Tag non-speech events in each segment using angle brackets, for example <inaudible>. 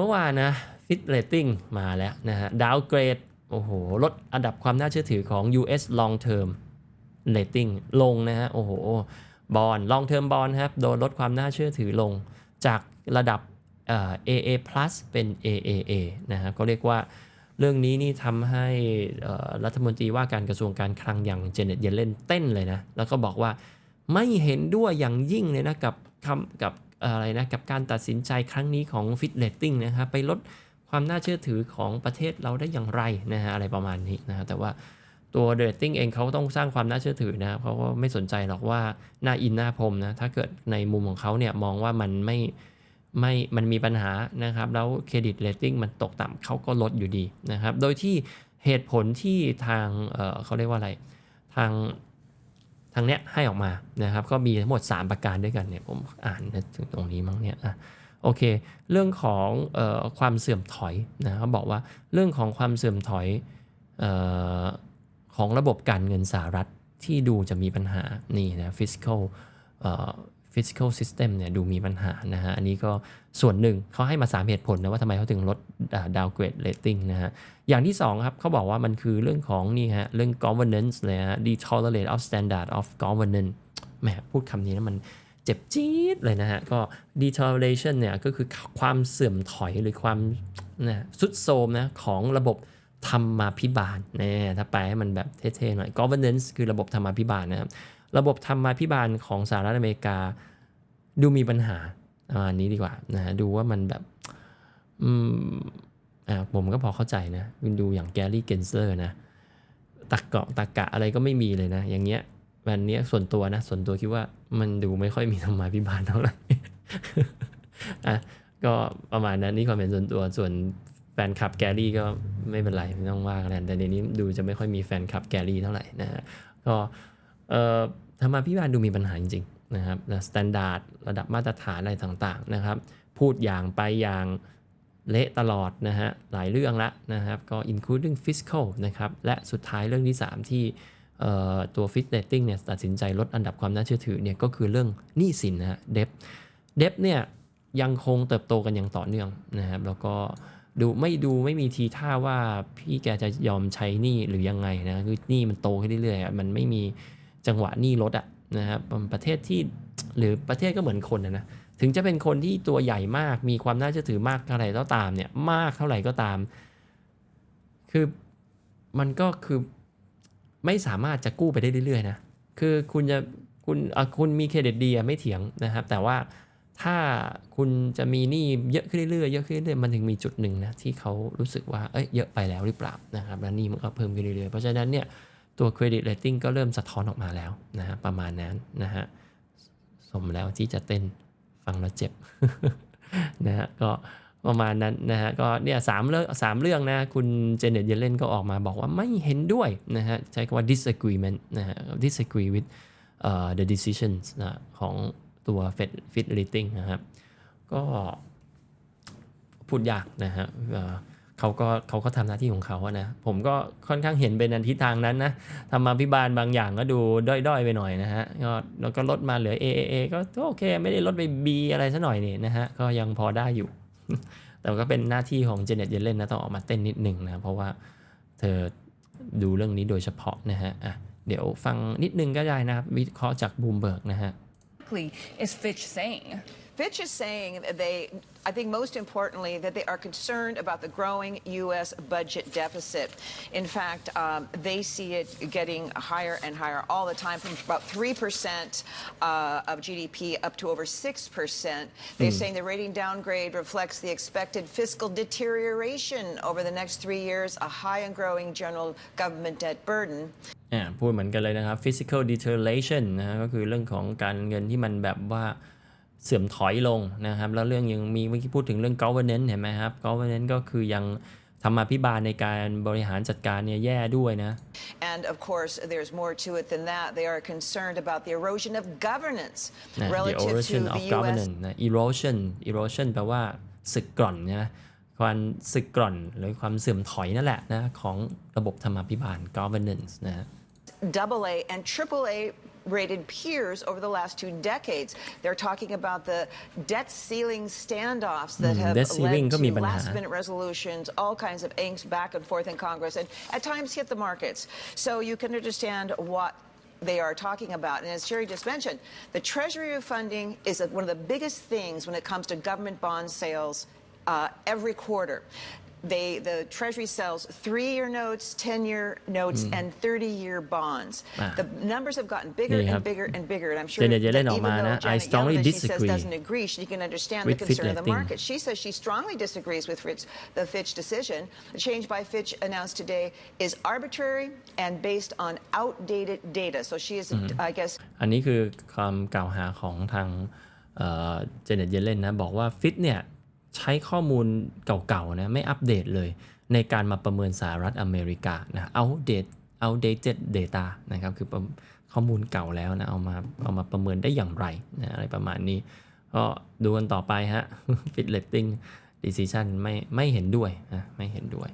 เมื่อวานนะฟิตเรตติ้งมาแล้วนะฮะดาวเกรดโอ้โห ลดอันดับความน่าเชื่อถือของ US long term rating ลงนะฮะ โอ้โห บอล long term บอลครับ โดนลดความน่าเชื่อถือลงจากระดับ AA plus เป็น AAA นะครับก็เรียกว่าเรื่องนี้นี่ทำให้รัฐมนตรีว่าการกระทรวงการคลังอย่างเจเน็ตเยเลนเต้นเลยนะ แล้วก็บอกว่าไม่เห็นด้วยอย่างยิ่งเลยนะ กับคำกับ อะไรนะกับการตัดสินใจครั้งนี้ของ Fit Rating นะครับไปลดความน่าเชื่อถือของประเทศเราได้อย่างไรนะฮะอะไรประมาณนี้นะฮะแต่ว่าตัว rating เองเขาต้องสร้างความน่าเชื่อถือนะเขาก็ไม่สนใจหรอกว่าหน้าอินหน้าพรมนะถ้าเกิดในมุมของเขาเนี่ยมองว่ามันไม่ไม่มันมีปัญหานะครับ แล้วเครดิต rating มันตกต่ำเขาก็ลดอยู่ดีนะครับ โดยที่เหตุผลที่ทางเเขาเรียกว่าอะไร ทาง ทางเนี้ยให้ออกมานะครับ ก็มีทั้งหมด 3 ประการด้วยกันเนี่ยผมอ่านถึงตรงนี้มั้งเนี่ยอะโอเค เรื่องของออความเสื่อมถอยนะเขาบอกว่าเรื่องของความเสื่อมถอยออของระบบการเงินสหรัฐที่ดูจะมีปัญหานี่นะ fiscal เอ่อ fiscal system เนี่ยดูมีปัญหานะฮะ อันนี้ก็ส่วนหนึ่งเขาให้มา 3 เหตุผลนะว่าทำไมเขาถึงลดดาวเกรด rating นะฮะ อย่างที่ 2 ครับเขาบอกว่ามันคือเรื่องของนี่ฮะเรื่อง governance เลยฮะ deteriorate of standard of governance แหมพูดคำนี้แล้วมันเจ็บจี๊ดเลยนะฮะ ก็ deterioration เนี่ยก็คือความเสื่อมถอยหรือความนะสุดโทมนะของระบบธรรมาภิบาลเนี่ยถ้าแปลให้มันแบบเท่ๆหน่อย governance คือระบบธรรมาภิบาลนะครับ ระบบธรรมาภิบาลของสหรัฐอเมริกา ดูมีปัญหาประมาณนี้ดีกว่านะฮะดูว่ามันแบบอืมอ่าผมก็พอเข้าใจนะคุณดูอย่างแกรี่เกนเซอร์นะตักเกาะตักกะอะไรก็ไม่มีเลยนะ อย่างเงี้ยวันนี้ส่วนตัวนะ ส่วนตัวคิดว่ามันดูไม่ค่อยมีธรรมาภิบาลเท่าไหร่อะก็ประมาณนั้นนี่ความเป็นส่วนตัวส่วนแฟนคลับแกรี่ก็ไม่เป็นไร ไม่ต้องว่ากันแต่ในนี้ดูจะไม่ค่อยมีแฟนคลับแกรี่เท่าไหร่นะฮะก็ ธรรมาภิบาลดูมีปัญหาจริงๆนะครับสแตนดาร์ดระดับมาตรฐานอะไรต่างๆนะครับ พูดอย่างไปอย่างเละตลอดนะฮะหลายเรื่องละนะครับก็ including fiscal นะครับและสุดท้ายเรื่องที่ 3 ที่เอ่อตัว Fit Rating เนี่ยตัดสินใจลดอันดับความน่าเชื่อถือเนี่ยก็คือเรื่องหนี้สินนะฮะเดฟเดฟเนี่ยยังคงเติบโตกันอย่างต่อเนื่องนะครับแล้วก็ดูไม่ดูไม่มีทีท่าว่าพี่แกจะยอมใช้หนี้หรือยังไงนะคือหนี้มันโตขึ้นเรื่อยๆมันไม่มี จังหวะหนี้ลดอะนะครับประเทศที่หรือประเทศก็เหมือนคนนะนะถึงจะเป็นคนที่ตัวใหญ่มากมีความน่าเชื่อถือมากเท่าไหร่ก็ตามเนี่ยมากเท่าไหร่ก็ตาม คือมันก็คือไม่สามารถจะกู้ไปได้เรื่อยๆนะคือคุณจะคุณอะคุณมีเครดิตดีไม่เถียงนะครับ แต่ว่าถ้าคุณจะมีหนี้เยอะขึ้นเรื่อยๆเยอะขึ้นเรื่อยๆมันถึงมีจุดหนึ่งนะที่เขารู้สึกว่าเอ้ยเยอะไปแล้วหรือเปล่านะครับแล้วหนี้มันก็เพิ่มขึ้นเรื่อยๆเพราะฉะนั้นเนี่ย ตัวเครดิตเรตติ้งก็เริ่มสะท้อนออกมาแล้วนะฮะประมาณนั้นนะฮะสมแล้วที่จะเต้นฟังแล้วเจ็บนะฮะก็ประมาณนั้นนะฮะก็เนี่ยสามเรื่องสามเรื่องนะคุณเจเน็ตเยเลนก็ออกมาบอกว่าไม่เห็นด้วยนะฮะใช้คำว่า disagreement นะฮะ disagree with uh, the decisions นะของตัว Fed Fit Rating นะครับก็พูดยากนะฮะ เขาก็เขาก็ทำหน้าที่ของเขาอะนะ ผมก็ค่อนข้างเห็นเป็นอันทิศทางนั้นนะทำมาพิบาลบางอย่างก็ดูด้อยๆไปหน่อยนะฮะก็แล้วก็ลดมาเหลือ AAA ก็โอเค ไม่ได้ลดไป B อะไรซะหน่อยนี่นะฮะ ก็ยังพอได้อยู่ แต่ก็เป็นหน้าที่ของเจเน็ตเยเลนนะต้องออกมาเต้นนิดหนึ่งนะ เพราะว่าเธอดูเรื่องนี้โดยเฉพาะนะฮะอะเดี๋ยวฟังนิดนึงก็ได้นะครับวิเคราะห์จากบูมเบิร์กนะฮะ exactly is Fitch saying? Fitch is saying that they, I think most importantly, that they are concerned about the growing U.S. budget deficit. In fact, um, they see it getting higher and higher all the time, from about 3% uh, of GDP up to over 6%. They're saying the rating downgrade reflects the expected fiscal deterioration over the next three years, a high and growing general government debt burden. อ่าพูดเหมือนกันเลยนะครับ physical deterioration นะฮะก็คือเรื่องของการเงินที่มันแบบว่าเสื่อมถอยลงนะครับ แล้วเรื่องยังมีเมื่อกี้พูดถึงเรื่อง governance เห็นไหมครับ governance ก็คือยังธรรมาภิบาลในการบริหารจัดการเนี่ยแย่ด้วยนะ And of course, there's more to it than that. They are concerned about the erosion of governance นะ the relative to erosion of the U.S. governance นะ erosion erosion แปลว่าสึกกร่อนนะความสึกกร่อนหรือความเสื่อมถอยนั่นแหละนะของระบบธรรมาภิบาล governance นะ AA and AAA rated peers over the last two decades. They're talking about the debt ceiling standoffs that have led to last minute resolutions, all kinds of angst back and forth in Congress, and at times hit the markets. So you can understand what they are talking about. And as Sherry just mentioned, the Treasury funding is one of the biggest things when it comes to government bond sales uh, every quarter They, the Treasury sells three-year notes, 10-year notes, and 30-year bonds. Hmm. Ah. The numbers have gotten bigger Yeah. and bigger and bigger. And I'm sure Janet that Yellen even ออกมา though นะ I Janet strongly Yellen, as she says, disagree doesn't agree, she can understand with the Fitch concern of the Ratings. market. She says she strongly disagrees with Fitch, the Fitch decision. The change by Fitch announced today is arbitrary and based on outdated data. So she is, I guess, อันนี้คือคำกล่าวหาของทางเจเน็ตเยเลนนะ บอกว่าฟิตเนี่ย ใช้ข้อมูลเก่าๆนะไม่อัปเดตเลย ในการมาประเมินสหรัฐอเมริกานะ outdate outdated data นะครับคือข้อมูลเก่าแล้วนะเอามาเอามาประเมินได้อย่างไรนะอะไรประมาณนี้ก็ดูกันต่อไปฮะ fit rating decision ไม่ไม่เห็นด้วยนะไม่เห็นด้วย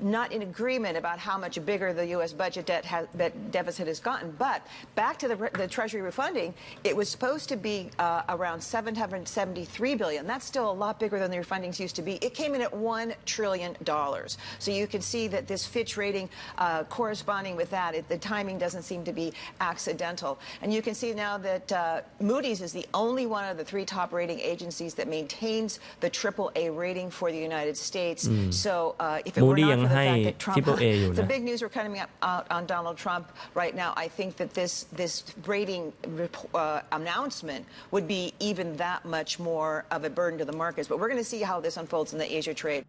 not in agreement about how much bigger the U.S. budget debt has, that deficit has gotten. But back to the, the Treasury refunding, it was supposed to be uh, around 773 billion. That's still a lot bigger than the refundings used to be. It came in at one trillion dollars. So you can see that this Fitch rating uh, corresponding with that, it, the timing doesn't seem to be accidental. And you can see now that uh, Moody's is the only one of the three top rating agencies that maintains the AAA rating for the United States. So uh, if it Moody were not ยัง for the ให้ fact that Trump, AAA อยู่ the <laughs> นะ big news we're coming up out on Donald Trump right now. I think that this this rating rep- uh, announcement would be even that much more of a burden to the markets. But we're going to see how this unfolds in the Asia trade.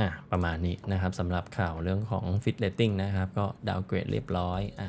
อ่ะประมาณนี้นะครับสำหรับข่าวเรื่องของ Fit Rating นะครับ ก็ดาวเกรดเรียบร้อยอ่ะ